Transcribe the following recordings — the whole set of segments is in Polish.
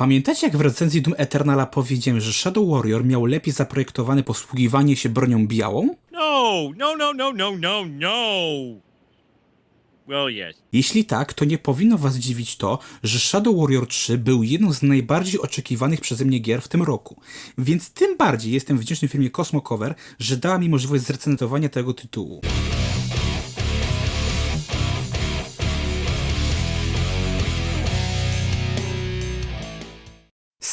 Pamiętacie jak w recenzji Doom Eternala powiedziałem, że Shadow Warrior miał lepiej zaprojektowane posługiwanie się bronią białą? No, no, no, no, no, no, no. Well, yes. Jeśli tak, to nie powinno was dziwić to, że Shadow Warrior 3 był jedną z najbardziej oczekiwanych przeze mnie gier w tym roku. Więc tym bardziej jestem wdzięczny firmie Cosmo Cover, że dała mi możliwość zrecenzowania tego tytułu.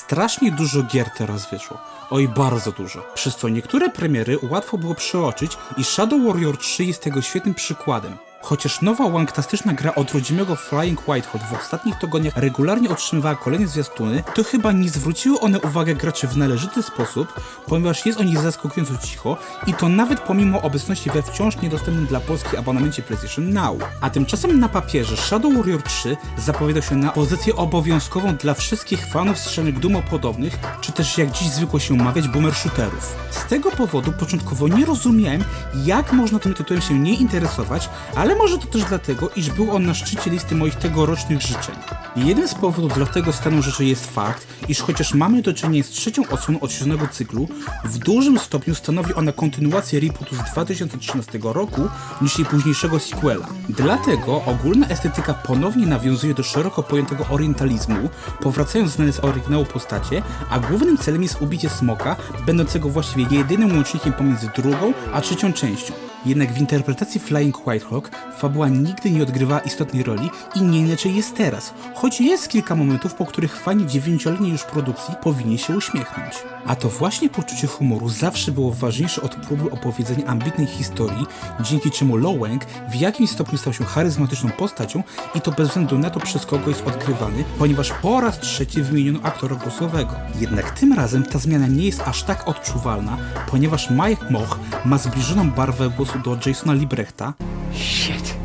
Strasznie dużo gier teraz wyszło. Oj, bardzo dużo. Przez co niektóre premiery łatwo było przeoczyć i Shadow Warrior 3 jest tego świetnym przykładem. Chociaż nowa łangtastyczna gra od rodzimego Flying Whitehot w ostatnich tygodniach regularnie otrzymywała kolejne zwiastuny, to chyba nie zwróciły one uwagę graczy w należyty sposób, ponieważ jest o nich zaskakująco cicho i to nawet pomimo obecności we wciąż niedostępnym dla Polski abonamencie PlayStation Now. A tymczasem na papierze Shadow Warrior 3 zapowiada się na pozycję obowiązkową dla wszystkich fanów strzelnych dumopodobnych, czy też jak dziś zwykło się mawiać boomer shooterów. Z tego powodu początkowo nie rozumiałem, jak można tym tytułem się nie interesować, ale może to też dlatego, iż był on na szczycie listy moich tegorocznych życzeń. Jednym z powodów dla tego stanu rzeczy jest fakt, iż chociaż mamy do czynienia z trzecią odsłoną odświeżonego cyklu, w dużym stopniu stanowi ona kontynuację rebootu z 2013 roku niż jej późniejszego sequela. Dlatego ogólna estetyka ponownie nawiązuje do szeroko pojętego orientalizmu, powracając znane z oryginału postacie, a głównym celem jest ubicie smoka, będącego właściwie jedynym łącznikiem pomiędzy drugą a trzecią częścią. Jednak w interpretacji Flying Whitehawk fabuła nigdy nie odgrywała istotnej roli i nie inaczej jest teraz, choć jest kilka momentów, po których fani dziewięcioletniej już produkcji powinni się uśmiechnąć. A to właśnie poczucie humoru zawsze było ważniejsze od próby opowiedzenia ambitnej historii, dzięki czemu Loweng w jakimś stopniu stał się charyzmatyczną postacią i to bez względu na to przez kogo jest odgrywany, ponieważ po raz trzeci wymieniono aktora głosowego. Jednak tym razem ta zmiana nie jest aż tak odczuwalna, ponieważ Mike Moch ma zbliżoną barwę głosu do Jasona Librechta, Shit.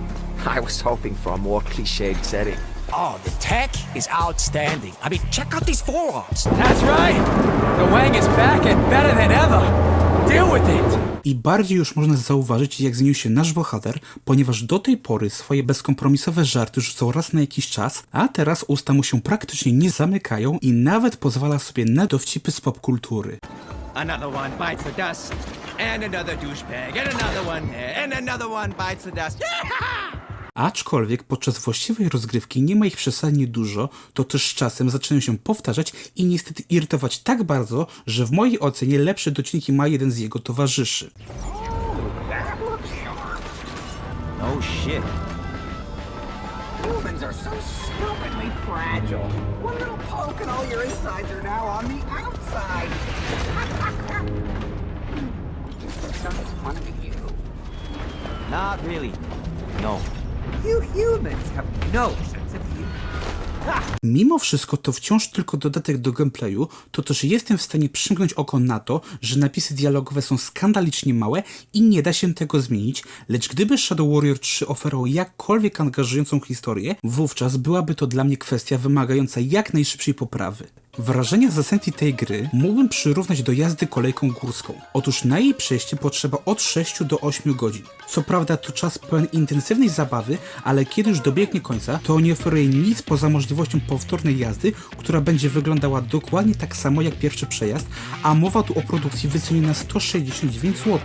I was hoping for a more cliched setting. Oh, the tech is outstanding. I mean, check out these forearms. That's right. The Wang is back and better than ever. Deal with it. I bardziej już można zauważyć, jak zmienił się nasz bohater, ponieważ do tej pory swoje bezkompromisowe żarty rzucał raz na jakiś czas, a teraz usta mu się praktycznie nie zamykają i nawet pozwala sobie na dowcipy z popkultury. Another one bites the dust, and another douchebag, and another one there, and another one bites the dust. Aczkolwiek podczas właściwej rozgrywki nie ma ich przesadnie dużo, to też z czasem zaczynają się powtarzać i niestety irytować tak bardzo, że w mojej ocenie lepsze docinki ma jeden z jego towarzyszy. Oh shit. Humans are so stupidly fragile. One little poke and all your insides are now on the outside. Not really. No. You humans have no sense of. Mimo wszystko to wciąż tylko dodatek do gameplayu, to też jestem w stanie przymknąć oko na to, że napisy dialogowe są skandalicznie małe i nie da się tego zmienić, lecz gdyby Shadow Warrior 3 oferował jakkolwiek angażującą historię, wówczas byłaby to dla mnie kwestia wymagająca jak najszybszej poprawy. Wrażenia z esencji tej gry mógłbym przyrównać do jazdy kolejką górską. Otóż na jej przejście potrzeba od 6 do 8 godzin. Co prawda to czas pełen intensywnej zabawy, ale kiedy już dobiegnie końca, to nie oferuje nic poza możliwością powtórnej jazdy, która będzie wyglądała dokładnie tak samo jak pierwszy przejazd, a mowa tu o produkcji wycenionej na 169 zł.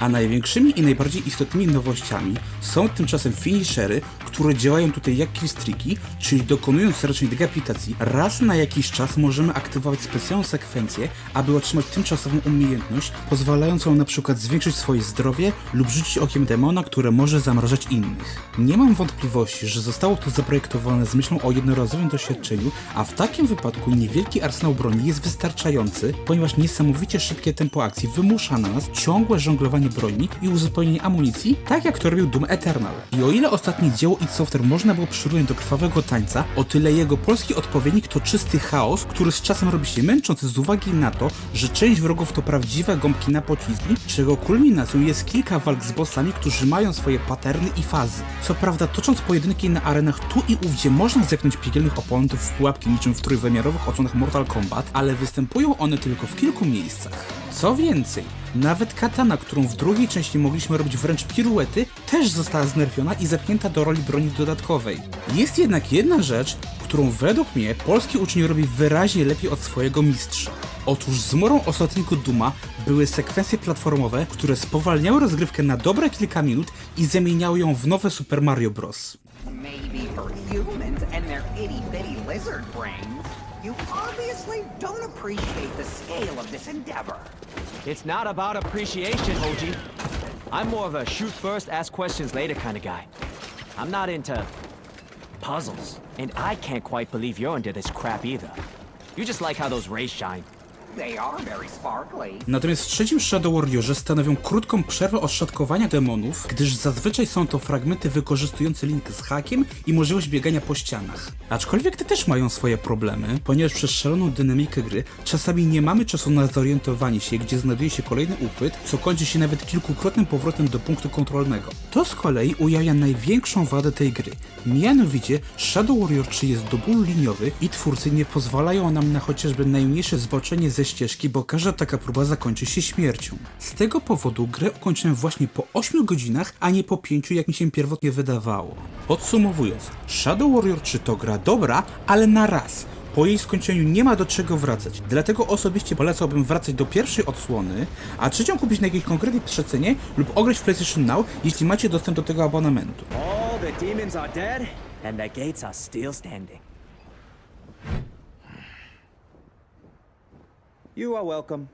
A największymi i najbardziej istotnymi nowościami są tymczasem finishery, które działają tutaj jak killstreaki, czyli dokonując raczej dekapitacji, raz na jakiś czas możemy aktywować specjalną sekwencję, aby otrzymać tymczasową umiejętność, pozwalającą na przykład zwiększyć swoje zdrowie lub rzucić okiem demona, które może zamrażać innych. Nie mam wątpliwości, że zostało to zaprojektowane z myślą o jednorazowym doświadczeniu, a w takim wypadku niewielki arsenał broni jest wystarczający, ponieważ niesamowicie szybkie tempo akcji wymusza na nas ciągłe żonglowanie broni i uzupełnienie amunicji, tak jak to robił Doom Eternal. I o ile ostatnie dzieło id Software można było przyrównać do krwawego tańca, o tyle jego polski odpowiednik to czysty chaos, który z czasem robi się męczący z uwagi na to, że część wrogów to prawdziwe gąbki na pociski, czego kulminacją jest kilka walk z bossami, którzy mają swoje paterny i fazy. Co prawda, tocząc pojedynki na arenach tu i ówdzie można zepnąć piekielnych oponentów w pułapki niczym w trójwymiarowych odsłonach Mortal Kombat, ale występują one tylko w kilku miejscach. Co więcej, nawet katana, którą w drugiej części mogliśmy robić wręcz piruety, też została znerfiona i zepchnięta do roli broni dodatkowej. Jest jednak jedna rzecz, którą według mnie polski uczeń robi wyraźnie lepiej od swojego mistrza. Otóż zmorą ostatniego Duma były sekwencje platformowe, które spowalniały rozgrywkę na dobre kilka minut i zamieniały ją w nowe Super Mario Bros. Maybe for humans and their itty bitty lizard you obviously don't appreciate the scale of this endeavor. It's not about appreciation, Hoji. I'm more of a shoot first, ask questions later kind of guy. I'm not into puzzles. And I can't quite believe you're into this crap either. You just like how those rays shine. Natomiast w trzecim Shadow Warriorze stanowią krótką przerwę od demonów, gdyż zazwyczaj są to fragmenty wykorzystujące link z hakiem i możliwość biegania po ścianach. Aczkolwiek te też mają swoje problemy, ponieważ przez szaloną dynamikę gry czasami nie mamy czasu na zorientowanie się, gdzie znajduje się kolejny uchwyt, co kończy się nawet kilkukrotnym powrotem do punktu kontrolnego. To z kolei ujawnia największą wadę tej gry. Mianowicie Shadow Warrior 3 jest do bólu liniowy i twórcy nie pozwalają nam na chociażby najmniejsze zboczenie ścieżki, bo każda taka próba zakończy się śmiercią. Z tego powodu grę ukończyłem właśnie po 8 godzinach, a nie po 5 jak mi się pierwotnie wydawało. Podsumowując, Shadow Warrior 3 to gra dobra, ale na raz. Po jej skończeniu nie ma do czego wracać, dlatego osobiście polecałbym wracać do pierwszej odsłony, a trzecią kupić na jakiejś konkretnej przecenie lub ograć w PlayStation Now, jeśli macie dostęp do tego abonamentu. All the demons are dead, and the gates are still standing. You are welcome.